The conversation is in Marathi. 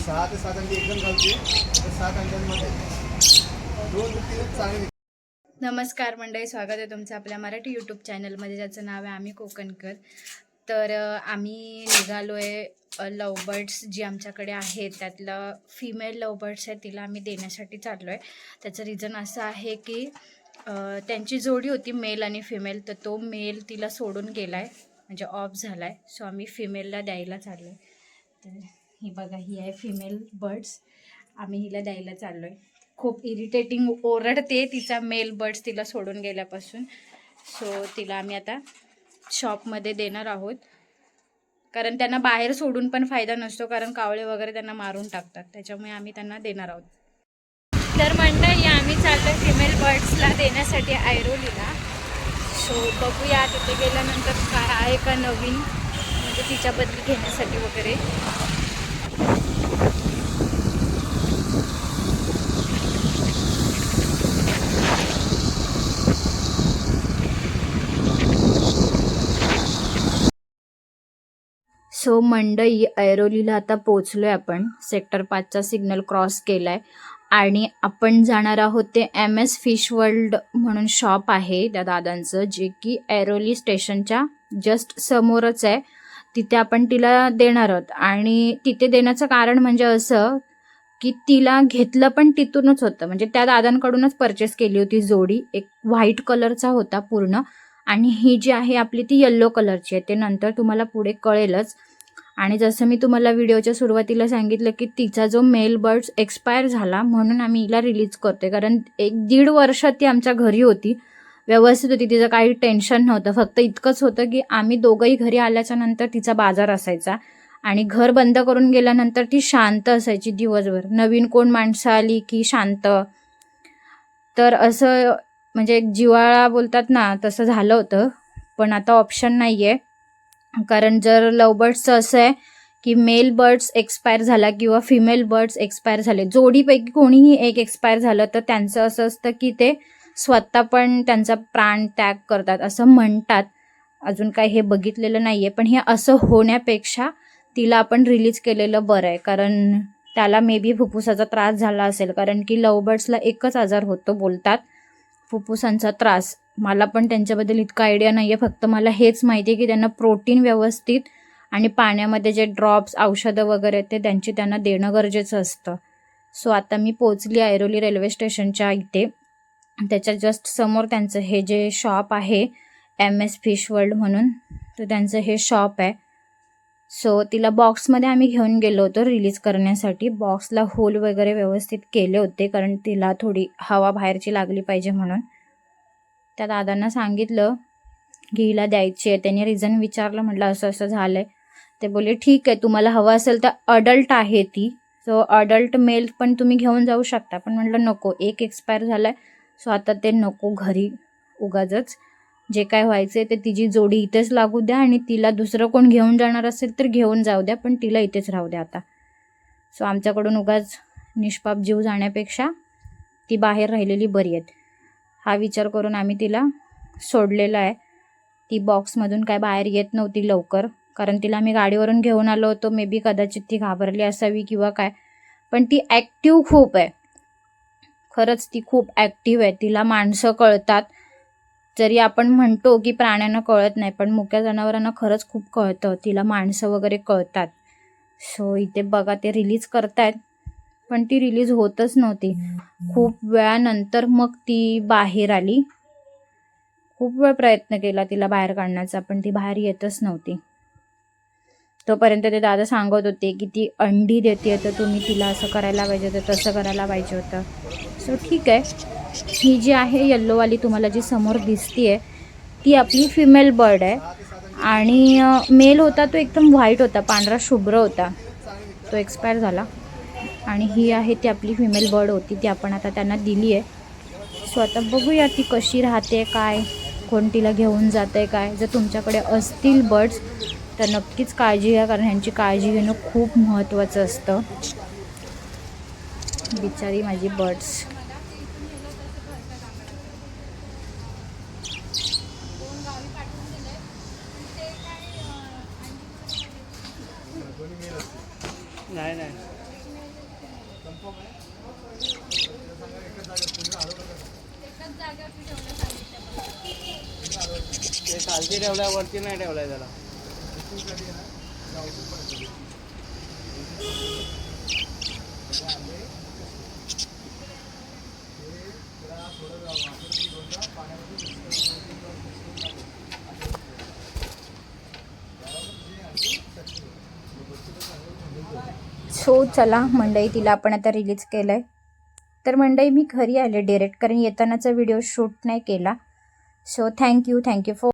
सहा ते सात अंडी एकदम घालते तर सात अंड्यांमध्ये दोन तीन चांगले नमस्कार मंडळी स्वागत आहे तुमचं आपल्या मराठी यूट्यूब चॅनलमध्ये ज्याचं नाव आहे आम्ही कोकणकर. तर आम्ही निघालो आहे लवबर्ड्स जी आमच्याकडे आहेत त्यातलं फिमेल लवबर्ड्स आहे तिला आम्ही देण्यासाठी चाललो आहे त्याचं रिझन असं आहे की त्यांची जोडी होती मेल आणि फिमेल तर तो मेल तिला सोडून गेला आहे म्हणजे ऑफ झाला आहे सो आम्ही फिमेलला द्यायला चाललो आहे तर ही बघा ही आहे फिमेल बर्ड्स आम्ही हिला द्यायला चाललो आहे खूप इरिटेटिंग ओरडते तिचा मेल बर्ड्स तिला सोडून गेल्यापासून. सो तिला आम्ही आता शॉपमध्ये देणार आहोत. कारण त्यांना बाहेर सोडून पण फायदा नसतो कारण कावळे वगैरे त्यांना मारून टाकतात. त्याच्यामुळे आम्ही त्यांना देणार आहोत. तर मंडळी आम्ही चाललो फिमेल बर्ड्सला देण्यासाठी ऐरोलीला. सो बघूया तिथे गेल्यानंतर काय आहे का नवीन म्हणजे तिच्याबद्दल घेण्यासाठी वगैरे. सो मंडई ऐरोलीला आता पोचलो आहे आपण. सेक्टर पाचचा सिग्नल क्रॉस केला आहे आणि आपण जाणार आहोत ते एम एस फिश वर्ल्ड म्हणून शॉप आहे त्या दादांचं जे की ऐरोली स्टेशनच्या जस्ट समोरच आहे. तिथे आपण तिला देणार आहोत. आणि तिथे देण्याचं कारण म्हणजे असं की तिला घेतलं पण तिथूनच होतं. म्हणजे त्या दादांकडूनच परचेस केली होती जोडी. एक व्हाईट कलरचा होता पूर्ण. आणि ही जी आहे आपली ती येल्लो कलरची आहे. ते नंतर तुम्हाला पुढे कळेलच. आणि जसं मी तुम्हाला व्हिडिओच्या सुरुवातीला सांगितलं की तिचा जो मेल बर्ड्स एक्सपायर झाला म्हणून आम्ही हिला रिलीज करतोय. कारण एक दीड वर्ष ती आमच्या घरी होती. व्यवस्थित होती. तिचं काही टेन्शन नव्हतं. फक्त इतकंच होतं की आम्ही दोघंही घरी आल्याच्यानंतर तिचा बाजार असायचा. आणि घर बंद करून गेल्यानंतर ती शांत असायची दिवसभर. नवीन कोण माणसं आली की शांत. तर असं म्हणजे एक जिवाळा बोलतात ना तसं झालं होतं. पण आता ऑप्शन नाही आहे कारण जर लव बर्ड्सचं असं आहे की मेल बर्ड्स एक्सपायर झाला किंवा फिमेल बर्ड्स एक्सपायर झाले जोडीपैकी कोणीही एक एक्सपायर झालं तर त्यांचं असं असतं की ते स्वतः पण त्यांचा प्राण त्याग करतात असं म्हणतात. अजून काय हे बघितलेलं नाही आहे पण हे असं होण्यापेक्षा तिला आपण रिलीज केलेलं बरं आहे. कारण त्याला मे बी फुफ्फुसाचा त्रास झाला असेल कारण की लव बर्ड्सला एकच आजार होतो बोलतात. फुफ्फुसांचा त्रास. मला पण त्यांच्याबद्दल इतका आयडिया नाही आहे फक्त मला हेच माहिती आहे की त्यांना प्रोटीन व्यवस्थित आणि पाण्यामध्ये जे ड्रॉप्स औषधं वगैरे ते त्यांची त्यांना देणं गरजेचं असतं. सो आता मी पोचली ऐरोली रेल्वे स्टेशनच्या इथे. त्याच्या जस्ट समोर त्यांचं हे जे शॉप आहे एम एस फिश वर्ल्ड म्हणून तर त्यांचं हे शॉप आहे. सो तिला बॉक्समध्ये आम्ही घेऊन गेलो होतो रिलीज करण्यासाठी. बॉक्सला होल वगैरे व्यवस्थित केले होते कारण तिला थोडी हवा बाहेरची लागली पाहिजे म्हणून. त्या दादांना सांगितलं की हिला द्यायची आहे. त्यांनी रिझन विचारलं म्हटलं असं असं झालं आहे ते बोलले ठीक आहे तुम्हाला हवं असेल तर अडल्ट आहे ती. सो अडल्ट मेल पण तुम्ही घेऊन जाऊ शकता. पण म्हटलं नको एक एक्सपायर झाला आहे सो आता ते नको घरी उगाचच. जे काय व्हायचं ते तिची जोडी इथेच लागू द्या आणि तिला दुसरं कोण घेऊन जाणार असेल तर घेऊन जाऊ द्या पण तिला इथेच राहू द्या आता. सो आमच्याकडून उगाच निष्पाप जीव जाण्यापेक्षा ती बाहेर राहिलेली बरी आहेत. हा विचार करून आम्ही तिला सोडलेला आहे. ती बॉक्समधून काय बाहेर येत नव्हती लवकर कारण तिला आम्ही गाडीवरून घेऊन आलो होतो. मे बी कदाचित ती घाबरली असावी किंवा काय. पण ती ॲक्टिव्ह खूप आहे. खरंच ती खूप ॲक्टिव्ह आहे. तिला माणसं कळतात. जरी आपण म्हणतो की प्राण्यांना कळत नाही पण मुक्या जनावरांना खरंच खूप कळतं. तिला माणसं वगैरे कळतात. सो इथे बघा ते रिलीज करतायत पण ती रिलीज होतच नव्हती. खूप वेळानंतर मग ती बाहेर आली. खूप वेळ प्रयत्न केला तिला बाहेर काढण्याचा पण ती बाहेर येतच नव्हती. तोपर्यंत ते दादा सांगत होते की ती अंडी देते तर तुम्ही तिला असं करायला पाहिजे होतं तसं करायला पाहिजे होतं. सो ठीक आहे. ही जी आहे येल्लोवाली तुम्हाला जी समोर दिसतीये ती आपली फिमेल बर्ड आहे. आणि मेल होता तो एकदम व्हाईट होता पांढरा शुभ्र होता. तो एक्सपायर झाला. आणि ही आहे ती आपली फिमेल बर्ड होती ती आपण आता त्यांना दिली आहे सो आता बघूया ती कशी राहते काय कोण तिला घेऊन जात आहे काय. जर तुमच्याकडे असतील बर्ड्स तर नक्कीच काळजी घ्या कारण ह्यांची काळजी घेणं खूप महत्त्वाचं असतं. बिचारी माझी बर्ड्स पाठवून दिलंय पण ते काय अं, आणखी दोन्ही मेल असते नाही नाही कन्फर्म आहे तर सांगा एकच जागा तुम्ही हळू नका एकच जागेवर मी ठेवलं सांगितलं ते खालती ठेवलाय वरती नाही ठेवलाय त्याला साठी आहे ना ते औषध पण येतं. ते आले, ते जरा थोडं वापरून दोनदा पाण्यामध्ये mix करून दोन-तीन वेळा mix करून टाकायचं. असं होतं. त्यावर जे आहे ते success होतं. मग वस्तू तर चांगलं थांबून जाते. सो चला मंडई तिला आपण आता रिलीज केलं आहे तर मंडई मी घरी आले डिरेक्ट कारण येतानाचा व्हिडिओ शूट नाही केला. So thank you thank you for